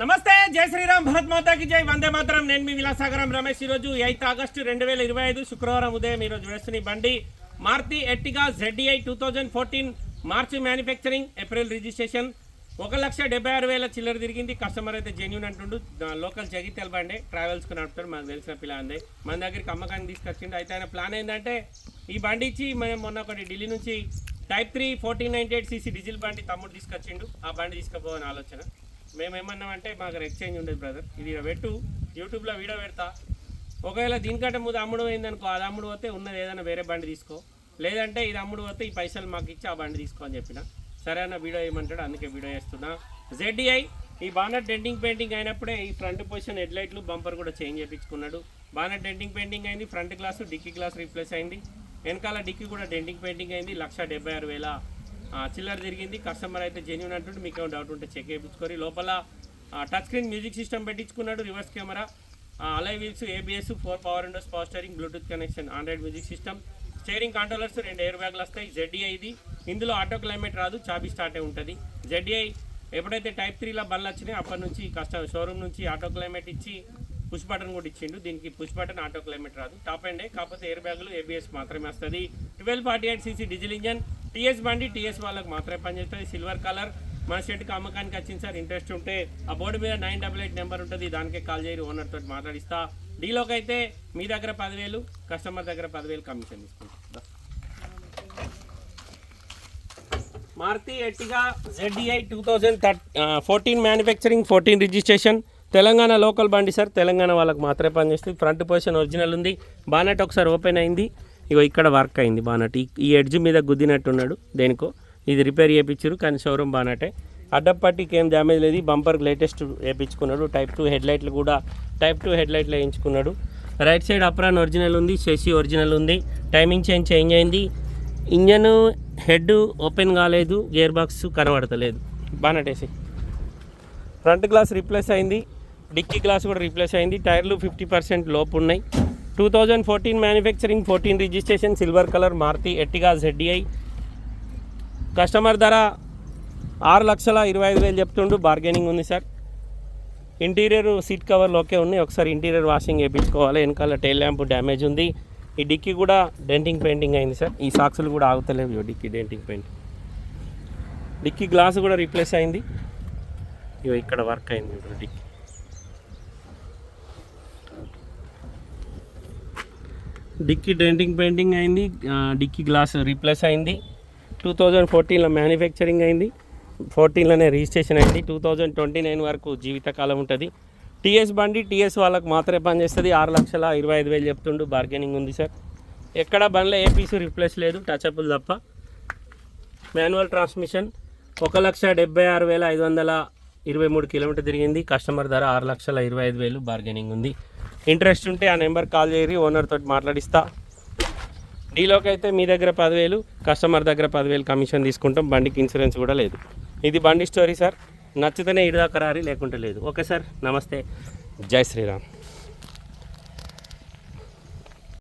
నమస్తే జై శ్రీరామ్ భరత్ మాతాకి జై వందే మాత్రం. నేను మీ విలాసాగరం రమేష్. ఈరోజు ఎయిత్ ఆగస్టు రెండు వేల ఇరవై ఐదు శుక్రవారం ఉదయం ఈరోజు వేస్తున్న బండి Maruti Ertiga ZDI two thousand fourteen March manufacturing April registration. ఒక లక్ష డెబ్బై ఆరు వేల చిల్లర తిరిగింది. కస్టమర్ అయితే జెన్యున్ అంటుండు. లోకల్ జగిత్యాల బండి. ట్రావెల్స్కి నడుపుతాడు మాకు తెలిసిన పిల్ల అంది. మన దగ్గరికి అమ్మకాన్ని తీసుకొచ్చిండు. అయితే ఆయన ప్లాన్ ఏంటంటే ఈ బండి ఇచ్చి మేము మొన్న ఒకటి ఢిల్లీ నుంచి type three fourteen ninety eight cc diesel బండి తమ్ముడు తీసుకొచ్చిండు. ఆ బండి తీసుకుపోవని ఆలోచన. మేము ఏమన్నామంటే మాకు ఎక్స్చేంజ్ ఉండేది బ్రదర్ ఇది పెట్టు. యూట్యూబ్లో వీడియో పెడతా. ఒకవేళ దీనికంటే ముందు అమ్ముడు అయిందనుకో అది అమ్ముడు పోతే ఉన్నది ఏదైనా వేరే బండి తీసుకో. లేదంటే ఇది అమ్ముడు పోతే ఈ పైసలు మాకు ఇచ్చి ఆ బండి తీసుకో అని చెప్పిన. సరే అన్న వీడియో ఏమంటాడు అందుకే వీడియో చేస్తున్నా. జెడ్డీఐ ఈ బానర్ డెంటింగ్ పెయింటింగ్ అయినప్పుడే ఈ ఫ్రంట్ పొజిషన్ హెడ్ లైట్లు బంపర్ కూడా చేంజ్ చేయించుకున్నాడు బానర్ డెంటింగ్ పెయింటింగ్ అయింది front glass dicky glass replace అయింది. వెనకాల డిక్కీ కూడా డెంటింగ్ పెయింటింగ్ అయింది లక్ష డెబ్బై ఆరు వేల చిల్లర జరిగింది. కస్టమర్ అయితే జెన్యున్ అంటుంటే మీకు ఏమైనా డౌట్ ఉంటే చెక్ చేయించుకొని లోపల touch screen music system పెట్టించుకున్నాడు reverse camera alloy wheels ABS four power windows power steering bluetooth connection android music system steering controllers రెండు ఎయిర్ బ్యాగ్లు వస్తాయి. జెడ్డీఐ ఇది. ఇందులో ఆటో క్లైమేట్ రాదు. చాబీ స్టార్టే ఉంటుంది. జెడ్డీఐ ఎప్పుడైతే టైప్ త్రీలో బళ్ళు వచ్చినాయి అప్పటి నుంచి కస్టమర్ షోరూమ్ నుంచి ఆటో క్లైమేట్ ఇచ్చి పుష్ బటన్ కూడా ఇచ్చిండు. దీనికి పుష్ బటన్ ఆటో క్లైమేట్ రాదు. టాప్ అండ్ కాకపోతే ఎయిర్ బ్యాగులు ఏబిఎస్ మాత్రమే వస్తుంది. Twelve forty eight cc diesel engine TS బండి టీఎస్ వాళ్ళకి మాత్రమే పనిచేస్తుంది. సిల్వర్ కలర్ మన షెడ్కి అమ్మకానికి వచ్చింది సార్. ఇంట్రెస్ట్ ఉంటే ఆ బోర్డు మీద నైన్ డబల్ ఎయిట్ నెంబర్ ఉంటుంది. దానికే కాల్ చేయరు ఓనర్ తోటి మాట్లాడిస్తా. డీలోకి అయితే మీ దగ్గర పదివేలు కస్టమర్ దగ్గర పదివేలు కమిషన్ తీసుకుంటా. Maruti Ertiga? ZDI two thousand fourteen manufacturing fourteen registration Telangana local బండి సార్. తెలంగాణ వాళ్ళకి మాత్రమే పనిచేస్తుంది. ఫ్రంట్ పొజిషన్ ఒరిజినల్ ఉంది. బానెట్ ఒకసారి ఓపెన్ అయింది. ఇగో ఇక్కడ వర్క్ అయింది బానట్. ఈ- ఎడ్జ్ మీద గుద్దినట్టున్నాడు దేనికో? ఇది రిపేర్ చేయించారు కానీ షోరూమ్ బానటే. అడ్డప్పటికి ఏం డ్యామేజ్ లేదు. బంపర్ లేటెస్ట్ వేయించుకున్నాడు టైప్ టూ హెడ్ లైట్లు కూడా టైప్ టూ హెడ్ లైట్లు వేయించుకున్నాడు. రైట్ సైడ్ అప్రాన్ ఒరిజినల్ ఉంది షెసి ఒరిజినల్ ఉంది. టైమింగ్ చేంజ్ చేంజ్ అయింది. ఇంజన్ హెడ్ ఓపెన్ కాలేదు గేర్ బాక్స్ కనబడతలేదు. బానటేసి ఫ్రంట్ గ్లాస్ రీప్లేస్ అయింది. డిక్కీ గ్లాస్ కూడా రీప్లేస్ అయింది. టైర్లు ఫిఫ్టీ పర్సెంట్ లోపు ఉన్నాయి. Two thousand fourteen manufacturing fourteen registration silver colour Maruti Ertiga ZDI customer ధర ఆరు లక్షల ఇరవై ఐదు వేలు చెప్తుండు. బార్గెనింగ్ ఉంది సార్ ఇంటీరియర్ సీట్ కవర్లు ఓకే ఉన్నాయి ఒకసారి ఇంటీరియర్ వాషింగ్ వేయించుకోవాలి వెనకాల టైల్ ల్యాంప్ డ్యామేజ్ ఉంది. ఈ డిక్కీ కూడా డెంటింగ్ పెయింటింగ్ అయింది సార్ ఈ సాక్సులు కూడా ఆగుతలేవు ఇగో dicky denting painting dicky glass కూడా రీప్లేస్ అయింది. ఇగో ఇక్కడ వర్క్ అయింది ఇప్పుడు డిక్కీ. డిక్కీ డెంటింగ్ పెయింటింగ్ అయింది డిక్కీ గ్లాస్ రీప్లేస్ అయింది. టూ థౌజండ్ ఫోర్టీన్లో మ్యానుఫ్యాక్చరింగ్ అయింది. ఫోర్టీన్లోనే రిజిస్ట్రేషన్ అయింది. టూ థౌజండ్ ట్వంటీ నైన్ వరకు జీవితకాలం ఉంటుంది. టీఎస్ బండి టీఎస్ వాళ్ళకి మాత్రమే పనిచేస్తుంది. ఆరు లక్షల ఇరవై ఐదు వేలు చెప్తుండు. బార్గెనింగ్ ఉంది సార్. ఎక్కడ బండ్లో ఏ పీసు రిప్లేస్ లేదు. టచ్అప్లు తప్ప. మాన్యువల్ ట్రాన్స్మిషన్ ఒక లక్ష డెబ్బై ఆరు వేల ఐదు వందల ఇరవై మూడు కిలోమీటర్ తిరిగింది. కస్టమర్ ధర ఆరు లక్షల ఇరవై ఐదు వేలు. బార్గెనింగ్ ఉంది. ఇంట్రెస్ట్ ఉంటే ఆ నెంబర్ కాల్ చేయరి ఓనర్ తోటి మాట్లాడిస్తా. డీలోకి అయితే మీ దగ్గర పదివేలు కస్టమర్ దగ్గర పదివేలు కమిషన్ తీసుకుంటాం బండికి ఇన్సూరెన్స్ కూడా లేదు. ఇది బండి స్టోరీ సార్. నచ్చితేనే ఇడిదాకరారి రారి లేకుంటే లేదు. ఓకే సార్ నమస్తే. జై శ్రీరామ్.